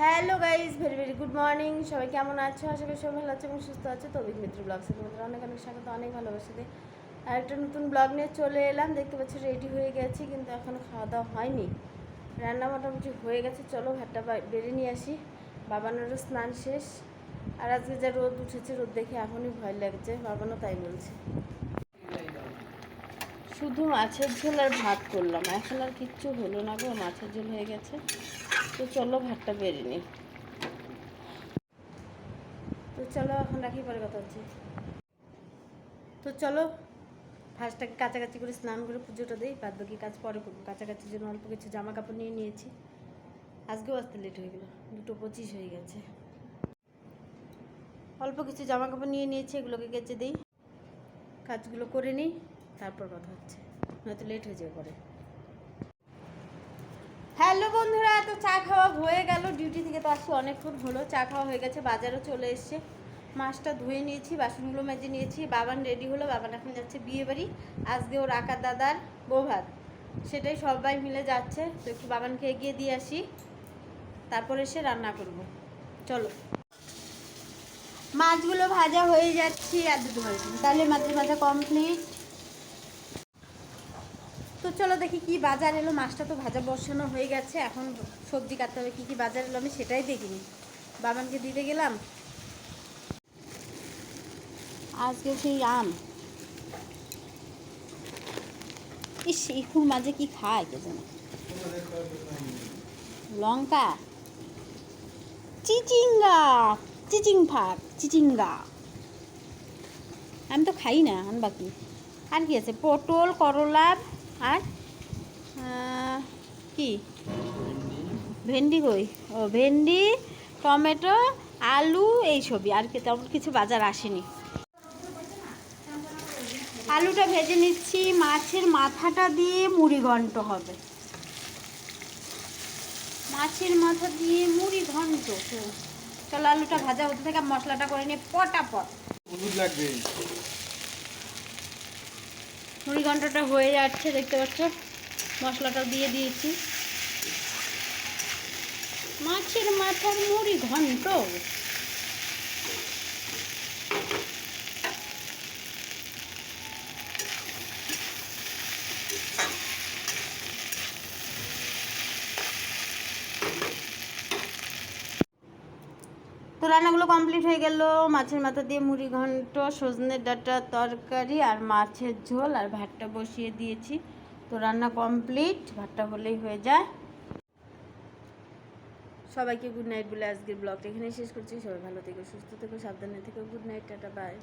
Hello guys very very good morning সবাই কেমন আছো? আশা করি সবাই ভালো আছে এবং সুস্থ আছে। তো মিত্র ব্লগসে তোমাদের অনেক অনেক স্বাগত, অনেক ভালোবাসা আর একটা নতুন ব্লগ নিয়ে চলে এলাম। দেখতে পাচ্ছি রেডি হয়ে গেছি, কিন্তু এখনও খাওয়া দাওয়া হয়নি। রান্না মোটামুটি হয়ে গেছে। চলো, ভাতটা বেড়ে নিয়ে আসি। বাবানেরও স্নান শেষ। আর আজকে যা রোদ উঠেছে, রোদ দেখে এখনই ভয় লাগছে। বাবানও তাই বলছে। শুধু মাছের ঝোল আর ভাত করলাম। এখন আর কিচ্ছু হলো না গো, মাছের ঝোল হয়ে গেছে। তো চলো ভাতটা বেড়ে নিই। তো চলো এখন রাখি, পরে কথা হচ্ছে। তো চলো, ফার্স্টটাকে কাছাকাছি করে স্নান করে পুজোটা দিই বাদ বাকি কাজ পরে করব। কাছাকাছির জন্য অল্প কিছু জামা কাপড় নিয়ে নিয়েছি। আজকেও আসতে লেট হয়ে গেলো, দুটো পঁচিশ হয়ে গেছে। অল্প কিছু জামা কাপড় নিয়ে নিয়েছি, এগুলোকে কেচে দিই। কাজগুলো করে নিই। তারপর কথা হচ্ছে। নয়তো লেট হয়ে যাবে পরে। হ্যালো বন্ধুরা, তো চা খাওয়া হয়ে গেল। ডিউটি থেকে তো আসি অনেকক্ষণ হলো। চা খাওয়া হয়ে গেছে, বাজারও চলে এসছে। মাছটা ধুয়ে নিয়েছি, বাসনগুলো মেজে নিয়েছি। বাবান রেডি হলো, বাবান এখন যাচ্ছে বিয়ে বাড়ি। আজকে ওর আকার দাদার বৌভাত সেটাই সবাই মিলে যাচ্ছে। তো একটু বাবানকে এগিয়ে দিয়ে আসি। তারপর এসে রান্না করব। চলো। মাছগুলো ভাজা হয়ে যাচ্ছে। আর দুটো তাহলে মাছের ভাজা কমপ্লিট চলো দেখি কি বাজার এলো। মাছটা তো ভাজা বসানো হয়ে গেছে, এখন সবজি কাটতে হবে, কি কি বাজার এলো আমি সেটাই দেখিনি। বাবানকে দিতে গেলাম। আজকে সেই আম। ইস ইকুর মাঝে কি খায় কে যেন লঙ্কা। চিচিঙ্গা। চিচিং ফাক চিচিঙ্গা। আমি তো খাই না আনবা কি আর কি আছে? পটল, করলা আর কি? ভেন্ডি কই? ও, ভেন্ডি, টমেটো, আলু, এই সবই। আর কি, তেমন কিছু বাজার আসেনি। আলুটা ভেজে নিচ্ছি, মাছের মাথাটা দিয়ে মুড়ি ঘন্ট হবে। মাছের মাথা দিয়ে মুড়ি ঘন্ট। চলো, আলুটা ভাজা হতে থেকে মশলাটা করে নিয়ে পটাপট। হলুদ লাগবে। মুড়ি ঘন্টটা হয়ে যাচ্ছে দেখতে পাচ্ছ? মশলাটা দিয়ে দিয়েছি। মাছের মাথার মুড়ি ঘন্ট তো রান্নাগুলো কমপ্লিট হয়ে গেল। মাছের মাথা দিয়ে মুড়ি ঘন্ট, সজনে ডাটা তরকারি আর মাছের ঝোল আর ভাতটা বসিয়ে দিয়েছি। তো রান্না কমপ্লিট ভাতটা হলেই হয়ে যায়। সবাইকে গুড নাইট বলে আজকের ব্লগটা এখানেই শেষ করছি। সবাই ভালো থেকো, সুস্থ থেকো, সাবধানে থেকো। Good night tata bye